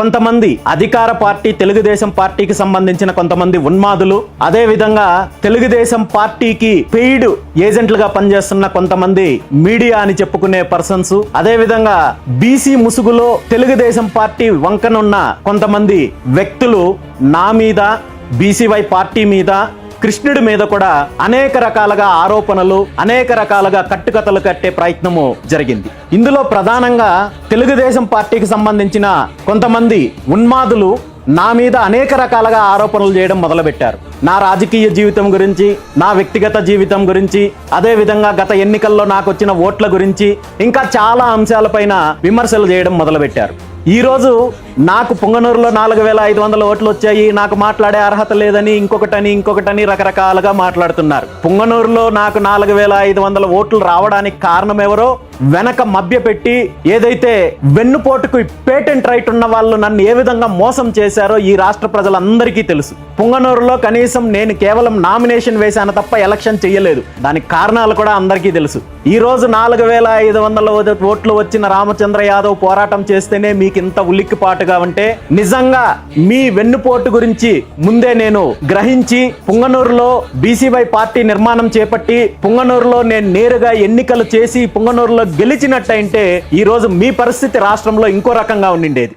కొంతమంది అధికార పార్టీ తెలుగుదేశం పార్టీకి సంబంధించిన కొంతమంది ఉన్మాదులు. అదే విధంగా తెలుగుదేశం పార్టీకి పెయిడ్ ఏజెంట్లుగా పనిచేస్తున్న కొంతమంది మీడియా అని చెప్పుకునే పర్సన్స్. అదే విధంగా బీసీ ముసుగులో తెలుగుదేశం పార్టీ వంకనున్న కొంతమంది వ్యక్తులు నా మీద బీసీవై పార్టీ మీద కృష్ణుడి మీద కూడా అనేక రకాలుగా ఆరోపణలు అనేక రకాలుగా కట్టుకథలు కట్టే ప్రయత్నము జరిగింది. ఇందులో ప్రధానంగా తెలుగుదేశం పార్టీకి సంబంధించిన కొంతమంది ఉన్మాదులు నా మీద అనేక రకాలుగా ఆరోపణలు చేయడం మొదలుపెట్టారు. నా రాజకీయ జీవితం గురించి నా వ్యక్తిగత జీవితం గురించి అదేవిధంగా గత ఎన్నికల్లో నాకు వచ్చిన ఓట్ల గురించి ఇంకా చాలా అంశాలపైన విమర్శలు చేయడం మొదలుపెట్టారు. ఈరోజు నాకు పుంగనూరులో నాలుగు వేల ఐదు వందల ఓట్లు వచ్చాయి. నాకు మాట్లాడే అర్హత లేదని ఇంకొకటని ఇంకొకటని రకరకాలుగా మాట్లాడుతున్నారు. పుంగనూరులో నాకు నాలుగు వేల ఐదు వందల ఓట్లు రావడానికి కారణం ఎవరో వెనక మభ్య పెట్టి ఏదైతే వెన్నుపోటుకు పేటెంట్ రైట్ ఉన్న వాళ్ళు నన్ను ఏ విధంగా మోసం చేశారో ఈ రాష్ట్ర ప్రజలందరికీ తెలుసు. పుంగనూరులో కనీసం నేను కేవలం నామినేషన్ వేశాను తప్ప ఎలక్షన్ చేయలేదు దానికి కారణాలు కూడా అందరికీ తెలుసు. ఈ రోజు నాలుగు వేల ఐదు వందల ఓట్లు వచ్చిన రామచంద్ర యాదవ్ పోరాటం చేస్తేనే మీకు ఇంత ఉలిక్కిపాటుగా ఉంటే నిజంగా మీ వెన్నుపోటు గురించి ముందే నేను గ్రహించి పుంగనూరులో బీసీవై పార్టీ నిర్మాణం చేపట్టి పుంగనూరులో నేను నేరుగా ఎన్నికలు చేసి పుంగనూరులో గెలిచినట్టయితే ఈ రోజు మీ పరిస్థితి రాష్ట్రంలో ఇంకో రకంగా ఉండిండేది.